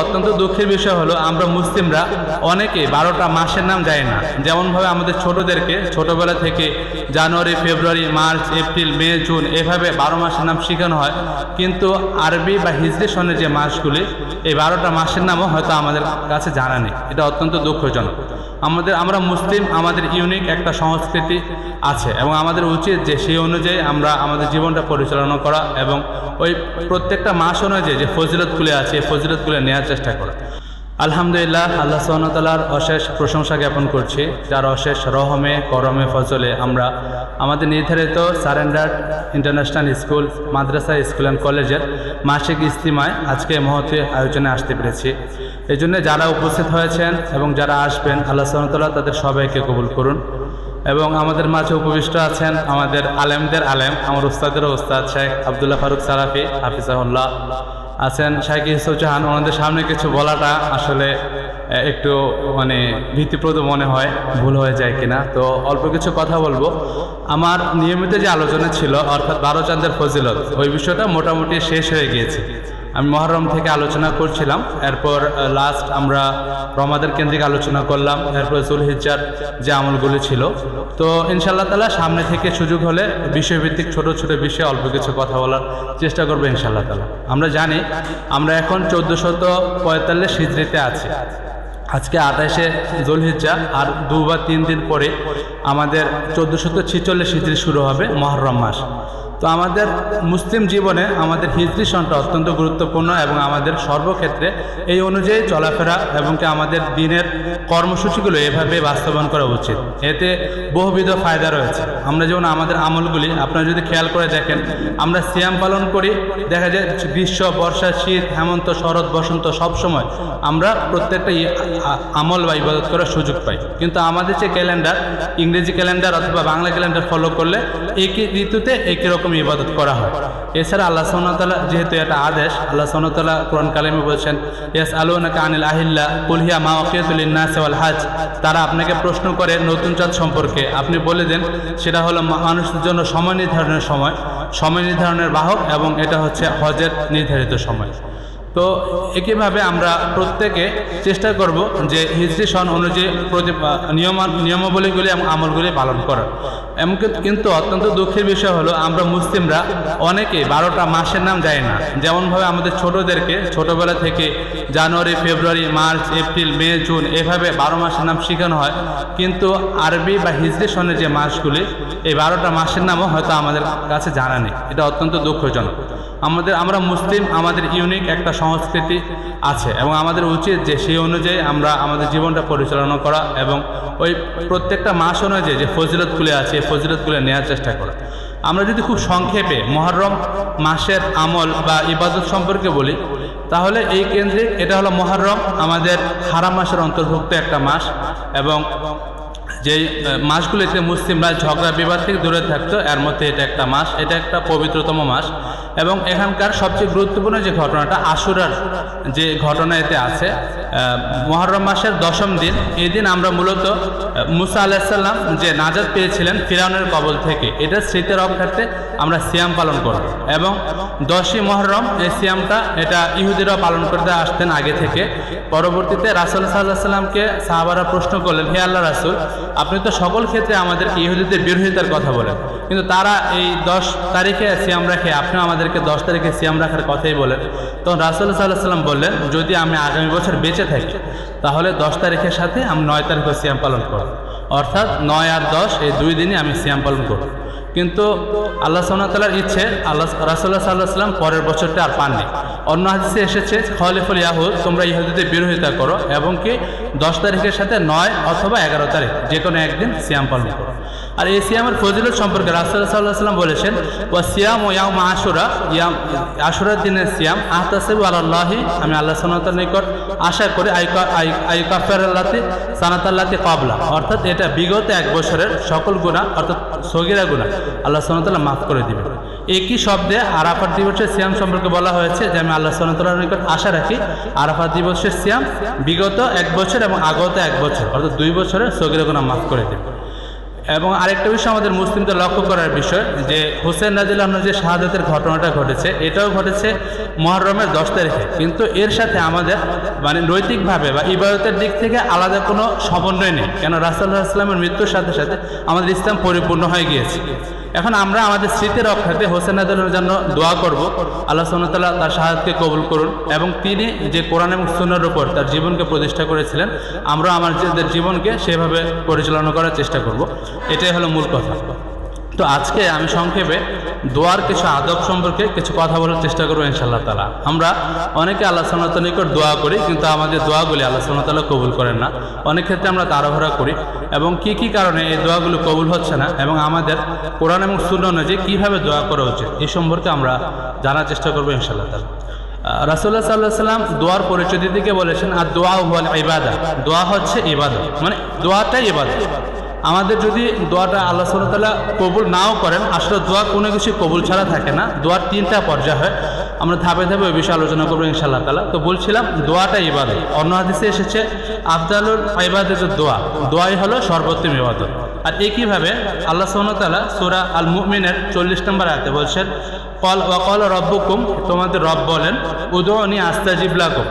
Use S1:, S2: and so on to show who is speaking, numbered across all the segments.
S1: অত্যন্ত দুঃখের বিষয় হলো, আমরা মুসলিমরা অনেকে বারোটা মাসের নাম জানি না। যেমনভাবে আমাদের ছোটদেরকে ছোটবেলা থেকে January, February, March, April, May, June, এভাবে বারো মাসের নাম শেখানো হয়। কিন্তু আরবি বা হিজরি যে মাসগুলি, এই বারোটা মাসের নামও হয়তো আমাদের কাছে জানা নেই। এটা অত্যন্ত দুঃখজনক। আমাদের, আমরা মুসলিম, আমাদের ইউনিক একটা সংস্কৃতি আছে এবং আমাদের উচিত যে সেই অনুযায়ী আমরা আমাদের জীবনটা পরিচালনা করা এবং ওই প্রত্যেকটা মাস অনুযায়ী যে ফজিলতগুলি আছে, এই ফজিলতগুলি নেওয়ার চেষ্টা করা। আলহামদুলিল্লাহ, আল্লাহ সোহানতালার অশেষ প্রশংসা জ্ঞাপন করছি। যার অশেষ রহমে, করমে, ফজলে আমরা আমাদের নির্ধারিত সারেন্ডার ইন্টারন্যাশনাল স্কুল, মাদ্রাসা, স্কুল অ্যান্ড কলেজের মাসিক ইস্তিমায় আজকে মহতে আয়োজনে আসতে পেরেছি। এই জন্য যারা উপস্থিত হয়েছেন এবং যারা আসবেন, আল্লাহ সোহানতাল্লাহ তাদের সবাইকে কবুল করুন। এবং আমাদের মাঝে উপবিষ্ট আছেন আমাদের আলেমদের আলেম, আমার উস্তাদেরও উস্তাদ শেখ আবদুল্লাহ ফারুক সারাফি, হাফিজাহুল্লাহ। আছেন শাইক ইউসুফ জাহান, ওনাদের সামনে কিছু বলাটা আসলে একটু মানে ভীতিপ্রদ মনে হয়, ভুল হয়ে যায় কিনা। তো অল্প কিছু কথা বলব। আমার নিয়মিত যে আলোচনা ছিল, অর্থাৎ বারো চাঁদের ফজিলত, ওই বিষয়টা মোটামুটি শেষ হয়ে গিয়েছে। আমি মহরম থেকে আলোচনা করছিলাম। এরপর লাস্ট আমরা রমাদের কেন্দ্রিক আলোচনা করলাম। এরপর জুলহিজ্জার যে আমলগুলি ছিল। তো ইনশাল্লাহ তালা সামনে থেকে সুযোগ হলে বিষয়ভিত্তিক ছোট ছোট বিষয়ে অল্প কিছু কথা বলার চেষ্টা করব ইনশাল্লাহ তালা আমরা জানি, আমরা এখন চোদ্দোশত পঁয়তাল্লিশ হিজড়িতে আছি। আজকে আঠাশে জুলহিজ্জা আর দু বা তিন দিন পরে আমাদের চোদ্দোশত ছেচল্লিশ হিজড়ি শুরু হবে মহরম মাস। তো আমাদের মুসলিম জীবনে আমাদের হিজরি সনটা অত্যন্ত গুরুত্বপূর্ণ এবং আমাদের সর্বক্ষেত্রে এই অনুযায়ী চলাফেরা এবং কি আমাদের দিনের কর্মসূচিগুলো এভাবে বাস্তবায়ন করা উচিত। এতে বহুবিধ ফায়দা রয়েছে। আমরা যেমন আমাদের আমলগুলি, আপনারা যদি খেয়াল করে দেখেন, আমরা সিয়াম পালন করি, দেখা যায় গ্রীষ্ম, বর্ষা, শীত, হেমন্ত, শরৎ, বসন্ত সব সময় আমরা প্রত্যেকটা আমল বা ইবাদত করার সুযোগ পাই। কিন্তু আমাদের যে ক্যালেন্ডার, ইংরেজি ক্যালেন্ডার অথবা বাংলা ক্যালেন্ডার ফলো করলে একই ঋতুতে একই রকম ইবাদত করা হয়। এছাড়া আল্লাহ সোনাতলা যেহেতু এটা আদেশ, আল্লাহ সোনাতলা কোরআন কালেমে বলছেন এস আলু নাকা আনিল আহিল্লা কুলহিয়া মা ওকিয়াতুল ইন্নাস হাজ। তারা আপনাকে প্রশ্ন করে নতুন চাঁদ সম্পর্কে। আপনি বলে দেন, সেটা হলো মানুষের জন্য সময় নির্ধারণের সময় সময় নির্ধারণের বাহক এবং এটা হচ্ছে হজের নির্ধারিত সময়। তো একইভাবে আমরা প্রত্যেকে চেষ্টা করব যে হিজরি সন অনুযায়ী নিয়ম নিয়মাবলীগুলি এবং আমলগুলি পালন করার। এমন কিন্তু- অত্যন্ত দুঃখের বিষয় হলো আমরা মুসলিমরা অনেকে বারোটা মাসের নাম জানি না। যেমনভাবে আমাদের ছোটদেরকে ছোটবেলা থেকে January, February, March, April, May, June এভাবে বারো মাসের নাম শেখানো হয়। কিন্তু আরবি বা হিজরি সনের যে মাসগুলি, এই বারোটা মাসের নামও হয়তো আমাদের কাছে জানা নেই। এটা অত্যন্ত দুঃখজনক। আমাদের, আমরা মুসলিম, আমাদের ইউনিক একটা সংস্কৃতি আছে এবং আমাদের উচিত যে সেই অনুযায়ী আমরা আমাদের জীবনটা পরিচালনা করা এবং ওই প্রত্যেকটা মাস অনুযায়ী যে ফজিলতগুলি আছে, এই ফজিলতগুলি নেওয়ার চেষ্টা করা। আমরা যদি খুব সংক্ষেপে মহরম মাসের আমল বা ইবাদত সম্পর্কে বলি, তাহলে এই কেন্দ্রিক এটা হলো মহরম, আমাদের হারাম মাসের অন্তর্ভুক্ত একটা মাস এবং আহ, মাসগুলিতে মুসলিমরা ঝগড়া বিবাদ থেকে দূরে থাকতো এর মধ্যে এটা একটা মাস এটা একটা পবিত্রতম মাস। এবং এখানকার সবচেয়ে গুরুত্বপূর্ণ যে ঘটনাটা আশুরার যে ঘটনা এতে আছে মহরম মাসের দশম দিন এই দিন আমরা মূলত মুসা আলাহিসাল্লাম যে নাজাদ পেয়েছিলেন ফিরাউনের কবল থেকে এটা স্মৃতি রক্ষার্থে আমরা সিয়াম পালন করব। এবং দশই মহরম এই সিয়ামটা এটা ইহুদিরাও পালন করতে আসতেন আগে থেকে। পরবর্তীতে রাসুল সাল্লাহ সাল্লামকে সাহাবারা প্রশ্ন করলেন হে আল্লাহ রাসুল আপনি তো সকল ক্ষেত্রে আমাদেরকে ইহুদিদের বিরোধিতার কথা বলেন। কিন্তু তারা এই দশ তারিখে সিয়াম রাখে, আপনিও আমাদেরকে দশ তারিখে সিয়াম রাখার কথাই বলেন। তখন রাসুল সাল্লাহ সাল্লাম বললেন, যদি আমি আগামী বছর বেঁচে থাকি, তাহলে দশ তারিখের সাথে আমি নয় তারিখে সিয়াম পালন করব। অর্থাৎ নয় আর দশ, এই দুই দিনই আমি সিয়াম পালন করব। কিন্তু আল্লাহ সাল্লার ইচ্ছে, আল্লাহ রাসুল্লাহ সাল্লাহ সাল্লাম পরের বছরটা আর পাননি। অন্য হাদিসে এসেছে, খলিফুল ইয়াহুদ, তোমরা ইহুদিদের বিরোধিতা করো এবং কি দশ তারিখের সাথে নয় অথবা এগারো তারিখ, যে কোনো একদিন সিয়াম পালন করো। আর এই সিয়ামের ফজিলত সম্পর্কে রাসুল্লাহ সাল্লাহ সাল্লাম বলেছেন ও সিয়াম ও ইয়াম আশুরা ইয়াম, আশুরার দিনের সিয়াম, আহতাসেবু আল্লাহি আমি আল্লাহ সাল্লাহ নিকট আশা করি আইকা আইকাফের আল্লাতে সানাতাল্লাতে কবলা অর্থাৎ এটা বিগত এক বছরের সকল গুণা অর্থাৎ সগিরা গুণা আল্লাহ সাল্লাহ মাফ করে দিবেন। একই শব্দে আরাফার দিবসের সিয়াম সম্পর্কে বলা হয়েছে, যে আমি আল্লাহ সাল্লাহ নিকট আশা রাখি, আরাফাত দিবসের সিয়াম বিগত এক বছর এবং আগত এক বছর, অর্থাৎ দুই বছরের সগিরা গুণা মাফ করে দেবে এবং আরেকটা বিষয় আমাদের মুসলিমদের লক্ষ্য করার বিষয়, যে হোসেন রাজিল্লাহ যে শাহাদাতের ঘটনাটা ঘটেছে, এটাও ঘটেছে মহরমের দশ তারিখে। কিন্তু এর সাথে আমাদের মানে নৈতিকভাবে বা ইবাদতের দিক থেকে আলাদা কোনো সমন্বয় নেই। কেন? রাসাল্লাহ ইসলামের মৃত্যুর সাথে সাথে আমাদের ইসলাম পরিপূর্ণ হয়ে গিয়েছে। এখন আমরা আমাদের স্মৃতি হোসেন আদালের জন্য দোয়া করব। আল্লাহ সোনাতাল্লাহ তার সাহায্যকে কবুল করুন এবং তিনি যে কোরআন এবং সুন্নার উপর তার জীবনকে প্রতিষ্ঠা করেছিলেন, আমরা আমাদের জীবনকে সেভাবে পরিচালনা করার চেষ্টা করব। এটাই হলো মূল কথা। তো আজকে আমি সংক্ষেপে দোয়ার কিছু আদব সম্পর্কে কিছু কথা বলার চেষ্টা করব ইনশাল্লাহ তালা আমরা অনেকে আল্লাহ সাল্লাহ নিকট দোয়া করি, কিন্তু আমাদের দোয়াগুলি আল্লাহ সাল্লাহ তালা কবুল করেন না। অনেক ক্ষেত্রে আমরা তাড়াহুড়া করি, এবং কি কি কারণে এই দোয়াগুলো কবুল হচ্ছে না, এবং আমাদের কোরআন এবং শূন্য অনুযায়ী কীভাবে দোয়া করা উচিত এই সম্পর্কে আমরা জানার চেষ্টা করব ইনশাল্লাহ তালা রাসুল্লাহ সাল্লাহ সাল্লাম দোয়ার পরিচয় গিয়ে বলেছেন আর দোয়া হুয়াল ইবাদা। দোয়া হচ্ছে ইবাদত মানে দোয়াটাই ইবাদত। আমাদের যদি দোয়াটা আল্লাহ সাল্লাহ তালা কবুল নাও করেন আসলে দোয়া কোনো কিছু কবুল ছাড়া থাকে না। দোয়ার তিনটা পর্যায় হয়। আমরা ধাপে ধাপে ওই বিষয়ে আলোচনা করব ইনশাআল্লাহ তালা তো বলছিলাম, দোয়াটা ইবাদত। অন্য হাদিসে এসেছে, আফদালুল ইবাদতের দোয়া, দোয়াই হলো সর্বোত্তম ইবাদত। আর একইভাবে আল্লাহ সাল্লাহ সুরা আল মুমিনের চল্লিশ নম্বর আয়াতে বলছেন, কল, ওয়াকল রব্বুকুম তোমাদের রব বলেন উদয়নি আস্তাজিব লাগুম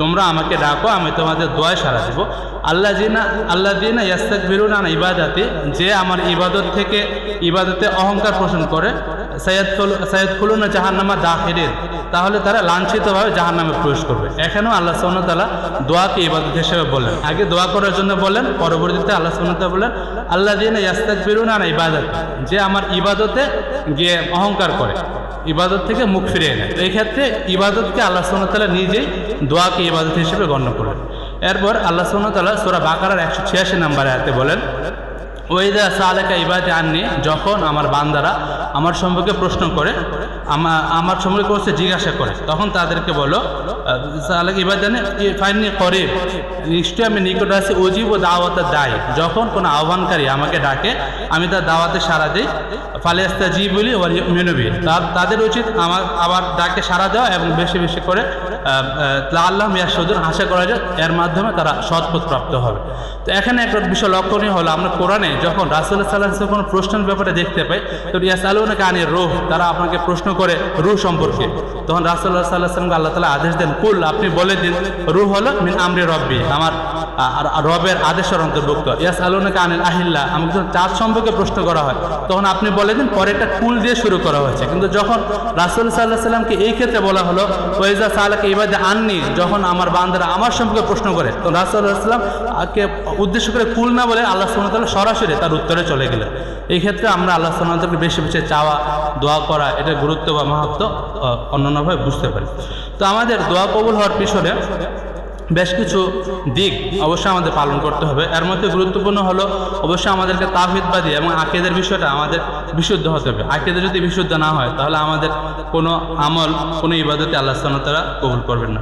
S1: তোমরা আমাকে ডাকো, আমি তোমাদের দোয়ায় সারা দেবো। আল্লাহ জিনা আল্লাহ দিনা ইয়াস্তাক বিরুন ইবাদাতে, যে আমার ইবাদত থেকে ইবাদতে অহংকার পোষণ করে সৈয়দ খুলুন জাহান্নামা দাখিরের তাহলে তারা লাঞ্ছিতভাবে জাহান নামে প্রবেশ করবে। এখানেও আল্লাহ সোনতালা দোয়াকে ইবাদত হিসেবে বললেন। আগে দোয়া করার জন্য বলেন পরবর্তীতে আল্লাহ সোনতা বললেন আল্লাহ দিন ইয়াস্তাক বিরুন আর ইবাদত যে আমার ইবাদতে গিয়ে অহংকার করে। ইবাদত থেকে মুখ ফিরিয়ে নেয়। এই ক্ষেত্রে ইবাদতকে আল্লাহ সোনতালা নিজেই দোয়াকে ইবাদত হিসেবে গণ্য করলেন। এরপর আল্লাহ সোনতালা সোরা বাকারার একশো ছিয়াশি নাম্বারে হাতে বলেন ওইদা সালেকা ইবাদে আননি, যখন আমার বান্দারা আমার সম্পর্কে প্রশ্ন করে আমার আমার সম্পর্কে করছে জিজ্ঞাসা করে, তখন তাদেরকে বলো সালেক ইবাদানে ফাইনি করিব। নিশ্চয়ই আমি নিকট আছি অজীব ও দাওয়াতে দায়। যখন কোনো আহ্বানকারী আমাকে ডাকে, আমি তার দাওয়াতে সাড়া দিই ফালিয়াস্তা জি বলি মেনবি তাদের উচিত আমার, আবার ডাকে সাড়া দেওয়া এবং বেশি বেশি করে আল্লাহ মিয়া সজন আশা করা যায়, এর মাধ্যমে তারা সৎপথ প্রাপ্ত হবে। তো এখানে একটা বিষয় লক্ষণীয় হলো, আমরা কোরআনে যখন রাসুল্লাহ সাল্লাহ কোনো প্রশ্নের ব্যাপারে দেখতে পাই, তো ইয়াস আলুনা কানের রোহ, তারা আপনাকে প্রশ্ন করে রুহ সম্পর্কে। তখন রাসুল্লাহ সাল্লাহ সাল্লামকে আল্লাহ তালা আদেশ দেন, কুল, আপনি বলে দিন, রুহ হলো মিন আমরে রব্বি, আমার রবের আদেশের অন্তর্ভুক্ত। ইয়াস আলুনা কানের আহিল্লা, আমাকে যখন চাঁদ সম্পর্কে প্রশ্ন করা হয়, তখন আপনি বলে দিন পরে একটা কুল দিয়ে শুরু করা হয়েছে। কিন্তু যখন রাসুল সাল্লাহ সাল্লামকে এই ক্ষেত্রে বলা হলো ওয়েজা সালাকে এবারে আননি যখন আমার বান্দারা আমার সম্পর্কে প্রশ্ন করে তো রাসুল্লাহ সাল্লামকে উদ্দেশ্য করে কুল না বলে আল্লাহ সুমতাল সরাসরি তার উত্তরে চলে গেলেন। এই ক্ষেত্রে আমরা আল্লাহ সুমতালকে বেশি বেশি চাওয়া, দোয়া করা, এটা গুরুত্ব বা মাহাত্ম অন্যান্যভাবে বুঝতে পারি। তো আমাদের দোয়া কবুল হওয়ার পিছনে বেশ কিছু দিক অবশ্যই আমাদের পালন করতে হবে। এর মধ্যে গুরুত্বপূর্ণ হলো, অবশ্যই আমাদেরকে তাহিদবাদী এবং আকেদের বিষয়টা আমাদের বিশুদ্ধ হতে হবে। আকেদের যদি বিশুদ্ধ না হয়, তাহলে আমাদের কোনো আমল, কোনো ইবাদতে আল্লাহ সানতারা কবুল করবেন না।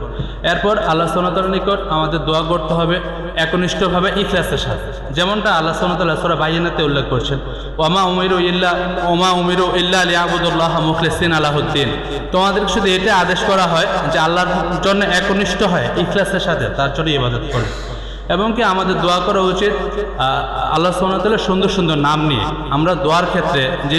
S1: এরপর আল্লাহ সানতার নিকট আমাদের দোয়া করতে হবে। একনিষ্ঠভাবে ইখলাসের সাথে। যেমনটা আল্লাহ সাল্লাহ সোরা বাইনাতে উল্লেখ করছেন ওমা উমিরু ইল্লা ওমা উমিরু ইল্লা আলী আবুদুল্লাহ মুখলিসিন আলাহদ্দিন। তোমাদের শুধু এটা আদেশ করা হয় যে আল্লাহর জন্য একনিষ্ঠ হয় ইখলাসের সাথে তার জন্য ইবাদত করবে। এবং কি আমাদের দোয়া করা উচিত আল্লাহ সোনাতলের সুন্দর সুন্দর নাম নিয়ে আমরা দোয়ার ক্ষেত্রে যে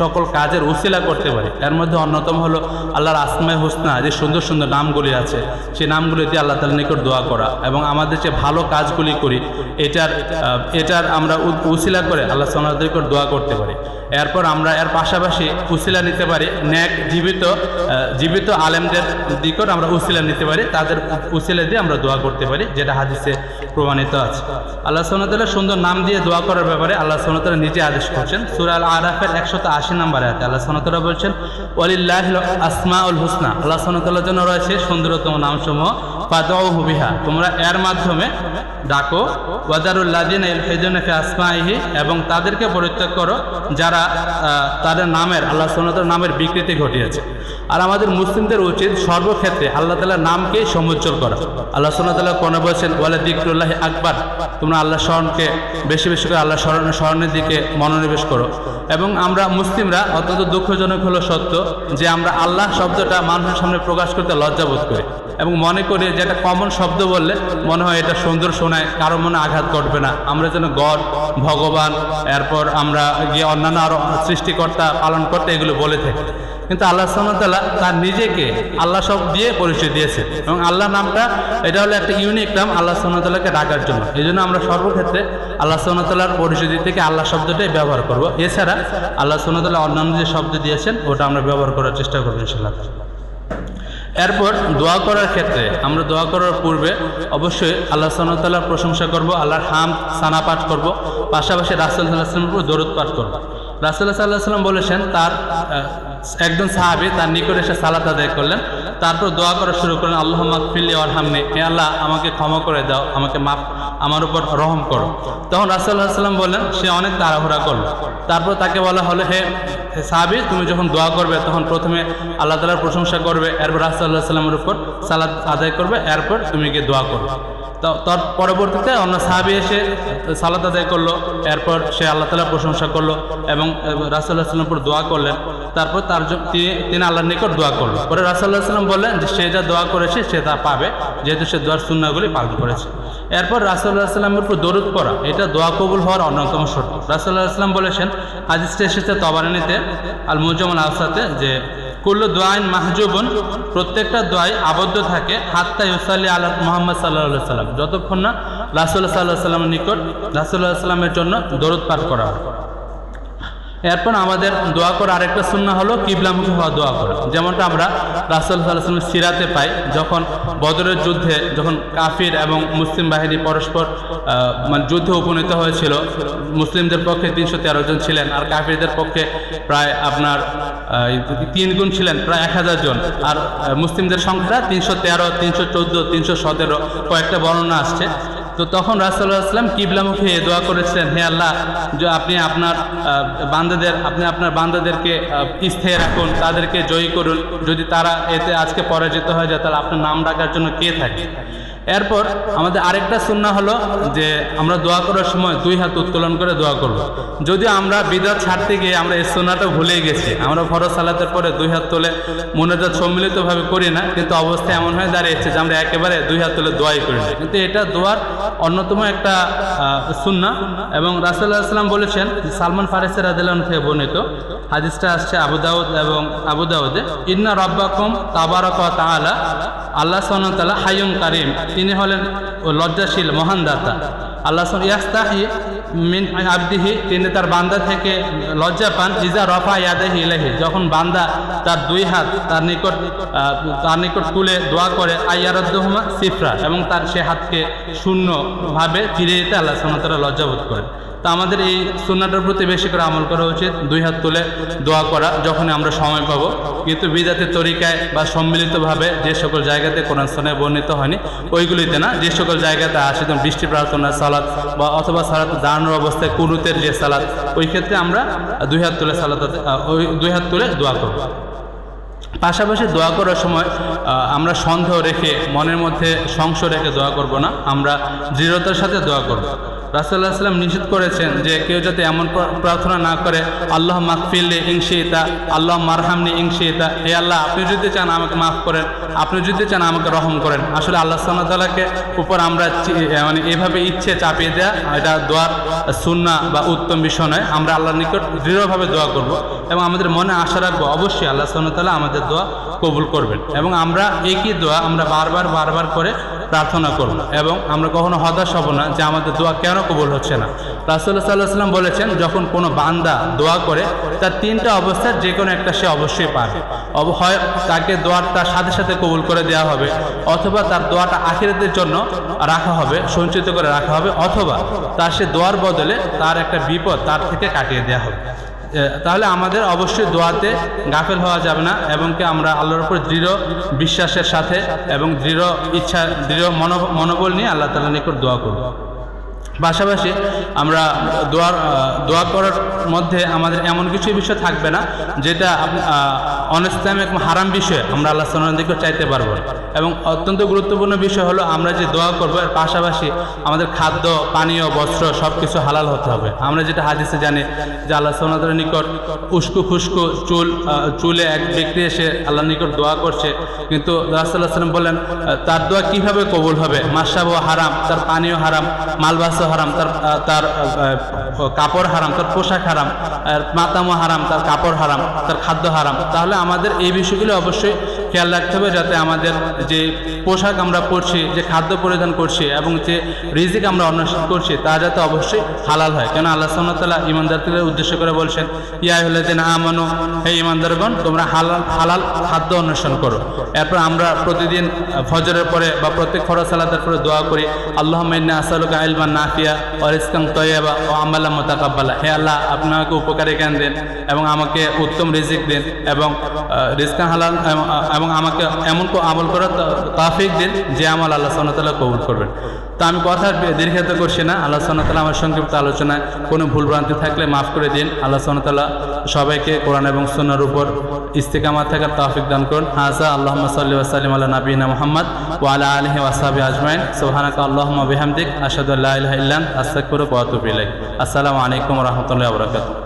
S1: সকল কাজের উশিলা করতে পারি, এর মধ্যে অন্যতম হলো আল্লাহর আসমায় হোসনা, যে সুন্দর সুন্দর নামগুলি আছে, সেই নামগুলি দিয়ে আল্লাহ তালা নিকট দোয়া করা এবং আমাদের যে ভালো কাজগুলি করি, এটার এটার আমরা উশিলা করে আল্লাহ সোনাদের নিকট দোয়া করতে পারি। এরপর আমরা এর পাশাপাশি উশিলা নিতে পারি। ন্যাক জীবিত জীবিত আলেমদের দিকট আমরা উশিলা নিতে পারি। তাদের উশিলা দিয়ে আমরা দোয়া করতে পারি, যেটা হাদিসে প্রমাণিত আছে। আল্লাহ সোনাতাল্লাহ সুন্দর নাম দিয়ে দোয়া করার ব্যাপারে আল্লাহ সোনাতাল্লাহ নিজে আদেশ করছেন। সুরাল আরাফের একশত আশি নম্বর আছে আল্লাহ সোনাতাল্লাহ বলছেন ওলিল্লাহ আসমা উল হুসনা। আল্লাহ সোনাতাল্লাহর জন্য রয়েছে সুন্দরতম নামসমূহ। ফাদাউ হুবিহা তোমরা এর মাধ্যমে ডাকো ওয়াদারুল্লাদিন এল ফেজনফে আসমাইহি এবং তাদেরকে পরিত্যাগ করো, যারা তাদের নামের, আল্লাহ সোনাতার নামের বিকৃতি ঘটিয়েছে। আর আমাদের মুসলিমদের উচিত সর্বক্ষেত্রে আল্লাহ তালার নামকে সমুজ্জ্বল করা। আল্লাহ তাল্লাহ কোনো বলছেন বলে দিকরুল্লাহ আকবর তোমরা আল্লাহ স্মরণকে, বেশি বেশি করে আল্লাহ স্মরণ, স্মরণের দিকে মনোনিবেশ করো। এবং আমরা মুসলিমরা অত্যন্ত দুঃখজনক হলো সত্য যে আমরা আল্লাহ শব্দটা মানুষের সামনে প্রকাশ করতে লজ্জাবোধ করি এবং মনে করি যে একটা কমন শব্দ বললে মনে হয় এটা সুন্দর শোনায়, কারও মনে আঘাত করবে না। আমরা যেন গড, ভগবান, এরপর আমরা গিয়ে অন্যান্য আরও সৃষ্টিকর্তা পালন করতে এগুলো বলে থাকি। কিন্তু আল্লাহ সাল্লাহ তার নিজেকে আল্লাহ সব দিয়ে পরিচয় দিয়েছে। এবং আল্লাহ নামটা, এটা হলো একটা ইউনিক নাম, আল্লাহ সাল্লাহকে ডাকার জন্য। এই জন্য আমরা সর্বক্ষেত্রে আল্লাহ সাল্লাহর পরিচয় দিতে থেকে আল্লাহ শব্দটাই ব্যবহার করব। এছাড়া আল্লাহ সাল্লাহ অন্যান্য যে শব্দ দিয়েছেন, ওটা আমরা ব্যবহার করার চেষ্টা করব ইনশাল্লাহ এরপর দোয়া করার ক্ষেত্রে, আমরা দোয়া করার পূর্বে অবশ্যই আল্লাহ সাল্লাহর প্রশংসা করব, আল্লাহর হাম সানা পাঠ করব, পাশাপাশি রাসুল সাল্লাহামের উপর দরুদ পাঠ করব। রাসুল্লাহ সাল্লাহ সাল্লাম বলেছেন, তার একজন সাহাবি তার নিকট এসে সালাত আদায় করলেন, তারপর দোয়া করা শুরু করলেন আল্লাহ মাকফিল্লি আরহামনি এ আল্লাহ আমাকে ক্ষমা করে দাও, আমাকে মাফ আমার উপর রহম করো। তখন রাসুল্লাহ সাল্লাম বললেন, সে অনেক তাড়াহুড়া করল। তারপর তাকে বলা হলো, হে সাহাবি, তুমি যখন দোয়া করবে, তখন প্রথমে আল্লাহ তালার প্রশংসা করবে, এরপর রাসুল্লাহ সাল্লামের উপর সালাদ আদায় করবে, এরপর তুমি গিয়ে দোয়া করবে তার, পরবর্তীতে অন্য সাহাবি এসে সালাদ আদায় করল, এরপর সে আল্লাহ তালার প্রশংসা করল এবং রাসুল্লাহ সাল্লাম উপর দোয়া করলেন। তারপর তার তিনি আল্লাহর নিকট দোয়া করল পরে রাসুল্লাহ সাল্লাম বললেন যে, সে যা দোয়া করেছে, সে তা পাবে, যেহেতু সে দোয়ার সুন্নাগুলি পালন করেছে। এরপর রাসুল্লাহ সাল্লামের উপর দরুদ পড়া। এটা দোয়া কবুল হওয়ার অন্যতম শর্ত। রাসুল্লাহ সাল্লাম বলেছেন হাদিসটা এসেছে তবারানিতে আল মুজামুল আফসাতে যে কুল্লু দোয়াইন মাহজুবন, প্রত্যেকটা দোয়াই আবদ্ধ থাকে, হাত্তা ইউসাল্লি আল্লাহ মোহাম্মদ সাল্লাহ সাল্লাম যতক্ষণ না রাসুল্লাহ সাল্লাহ সাল্লামের নিকট রাসুল্লাহ সাল্লামের জন্য দরুদ পাঠ করা হয়। এরপর আমাদের দোয়া করা আরেকটা সুন্না হলো কিবলামুখী হওয়া দোয়া করা। যেমনটা আমরা রাসুল সাল্লাহামের সিরাতে পাই, যখন বদরের যুদ্ধে যখন কাফির এবং মুসলিম বাহিনী পরস্পর মানে যুদ্ধে উপনীত হয়েছিল, মুসলিমদের পক্ষে তিনশো তেরো জন ছিলেন আর কাফিরদের পক্ষে প্রায় আপনার তিন গুণ ছিলেন, প্রায় এক হাজার জন। আর মুসলিমদের সংখ্যা তিনশো তেরো, তিনশো চোদ্দ, তিনশো সতেরো কয়েকটা বর্ণনা আসছে। তো তখন রাসুল্লাহ আসলাম কিবলামুখী দোয়া করেছিলেন, হে আল্লাহ, যে আপনি আপনার বান্দাদের, আপনি আপনার বান্দাদেরকে স্থায়ী রাখুন, তাদেরকে জয়ী করুন। যদি তারা এতে আজকে পরাজিত হয়ে যায়, তাহলে আপনার নাম ডাকার জন্য কে থাকে? এরপর আমাদের আরেকটা সুন্না হলো যে আমরা দোয়া করার সময় দুই হাত উত্তোলন করে দোয়া করব। যদিও আমরা বিদাত ছাড়তে গিয়ে আমরা এই সুন্নাটা ভুলেই গেছি আমরা ফরজ সালাতের পরে দুই হাত তুলে মনোজাত সম্মিলিতভাবে করি না, কিন্তু অবস্থা এমন হয়ে দাঁড়িয়েছে যে আমরা একেবারে দুই হাত তুলে দোয়াই করি না কিন্তু এটা দোয়ার অন্যতম একটা সুন্না এবং রাসুল্লাহ আসলাম বলেছেন সালমান ফারেসের আদিলান থেকে বর্ণিত হাদিসটা আসছে আবু দাউদ এবং আবু দাউদে, ইন্না রব্বাকুম তাবারক তাআলা আল্লাহ সাল্লাহ হাইয়ুম কারিম, তিনি হলেন লজ্জাশীল, মহান দাতা। আল্লাহ ইয়াস্তাহি মিন আবদিহি, তিনি তার বান্দা থেকে লজ্জা পান, ইজা রফা ইয়াদেহি ইলাহি যখন বান্দা তার দুই হাত তার নিকট তার নিকট তুলে দোয়া করে আয়ারদ্দহমা সিফরা, এবং তার সে হাতকে শূন্যভাবে ফিরে দিতে আল্লাহ সাল্লাহ লজ্জাবোধ করেন। তা আমাদের এই সুন্নাটার প্রতি বেশি করে আমল করা উচিত। দুই হাত তুলে দোয়া করা যখন আমরা সময় পাবো। কিন্তু বিজাতের তরিকায় বা সম্মিলিতভাবে যে সকল জায়গাতে কোরআন সনে বর্ণিত হয়নি, ওইগুলিতে না, যে সকল জায়গাতে আসে, যেমন বৃষ্টি প্রার্থনা সালাদ বা অথবা সালাত দাঁড়ানোর অবস্থায় কুরুতের যে সালাদ ওই ক্ষেত্রে আমরা দুই হাত তুলে সালাত ওই দুই হাত তুলে দোয়া করব। পাশাপাশি দোয়া করার সময় আমরা সন্দেহ রেখে, মনের মধ্যে সংশয় রেখে দোয়া করব না, আমরা দৃঢ়তার সাথে দোয়া করব। রাসুল্লাহ সাল্লাম নিষেধ করেছেন যে কেউ যাতে এমন প্রার্থনা না করে, আল্লাহ মাকফিল্লি ইংশিতা আল্লাহ মারহামনি ইংশিতা হে আল্লাহ, আপনি যদি চান আমাকে মাফ করেন, আপনি যদি চান আমাকে রহম করেন। আসলে আল্লাহ সাল্লাহকে উপর আমরা মানে এভাবে ইচ্ছে চাপিয়ে দেওয়া এটা দোয়ার সুন্না বা উত্তম বিষয় নয়। আমরা আল্লাহর নিকট দৃঢ়ভাবে দোয়া করব এবং আমাদের মনে আশা রাখব অবশ্যই আল্লাহ সাল্লাহ আমাদের দোয়া কবুল করবেন। এবং আমরা একই দোয়া আমরা বারবার বারবার করে প্রার্থনা করব। এবং আমরা কখনো হতাশ হব না যে আমাদের দোয়া কেন কবুল হচ্ছে না। রাসুল্লাহ সাল্লাহ সাল্লাম বলেছেন, যখন কোনো বান্দা দোয়া করে, তার তিনটা অবস্থার যে কোনো একটা সে অবশ্যই পাবে হয় তাকে দোয়ার তার সাথে সাথে কবুল করে দেওয়া হবে, অথবা তার দোয়াটা আখিরাতের জন্য রাখা হবে, সঞ্চিত করে রাখা হবে, অথবা তার সে দোয়ার বদলে তার একটা বিপদ তার থেকে কাটিয়ে দেওয়া হবে। তাহলে আমাদের অবশ্যই দোয়াতে গাফেল হওয়া যাবে না এবং কি আমরা আল্লাহর উপর দৃঢ় বিশ্বাসের সাথে এবং দৃঢ় ইচ্ছা দৃঢ় মনো- মনোবল নিয়ে আল্লাহ তালা নিকট দোয়া করব পাশাপাশি আমরা দোয়ার দোয়া করার মধ্যে আমাদের এমন কিছু বিষয় থাকবে না যেটা আহ, হারাম বিষয়ে আমরা আল্লাহ সাল্লামের দিকে চাইতে পারব না। এবং অত্যন্ত গুরুত্বপূর্ণ বিষয় হলো আমরা যে দোয়া করব, এর পাশাপাশি আমাদের খাদ্য, পানীয়, বস্ত্র সব কিছু হালাল হতে হবে। আমরা যেটা হাদিসে জানি যে আল্লাহ সাল্লামের নিকট উস্কু খুস্কু চুল চুলে এক ব্যক্তি এসে আল্লাহর নিকট দোয়া করছে। কিন্তু রাসুল্লাহ সাল্লাম বললেন, তার দোয়া কীভাবে কবুল হবে? মাসাব হারাম, তার পানীয় হারাম, মালবাস হারাম, তার তার কাপড় হারাম, তার পোশাক হারাম মাতামো হারাম, তার কাপড় হারাম, তার খাদ্য হারাম। তাহলে আমাদের এই বিষয়গুলো অবশ্যই খেয়াল রাখতে হবে যাতে আমাদের যে পোশাক আমরা পরছি, যে খাদ্য পরিধান করছি এবং যে রিজিক আমরা অন্বেষণ করছি, তা যাতে অবশ্যই হালাল হয়। কেন আল্লাহ সাল্লাহ ইমানদারদের উদ্দেশ্য করে বলছেন, ইয়া হলে দিন আমানো, হে ইমানদারগণ তোমরা হালাল হালাল খাদ্য অন্বেষণ করো। এরপর আমরা প্রতিদিন ফজরের পরে বা প্রত্যেক খরচ সালাতের পরে দোয়া করি আল্লাহ মাইন্না আসালুকা ইলমান নাফিয়া ও রিস্কাং তৈবা ও আমাল্লা মোতাকাব্বালা। হে আল্লাহ, আপনাকে উপকারী জ্ঞান দেন এবং আমাকে উত্তম রিজিক দেন এবং রিস্কান হালাল এবং- আমাকে এমন আমল করার তাফিক দিন যে আমল আল্লাহ সাল্লাহ কবুল করবেন। তো আমি কথা দীর্ঘায়িত করছি না। আল্লাহ সাল্লাহ আমার সংক্ষিপ্ত আলোচনায় কোনো ভুলভ্রান্তি থাকলে মাফ করে দিন। আল্লাহ সাল্লাহ সবাইকে কোরআন এবং সুন্নার উপর ইস্তেকামাত থাকার তাফিক দান করুন। হাজা আল্লাহ সাল্লি ওসালিম আল্লাহ নবীনা মোহাম্মদ ওয়ালা আলহি ওয়াসাবি আজমাইন। সোহানাকা আল্লাহ বিহামদিক। আসাদুল্লাহ ইল্লান। আস্তাকুর আসসালামু আলাইকুম রহমতুল্লাহ বরকাত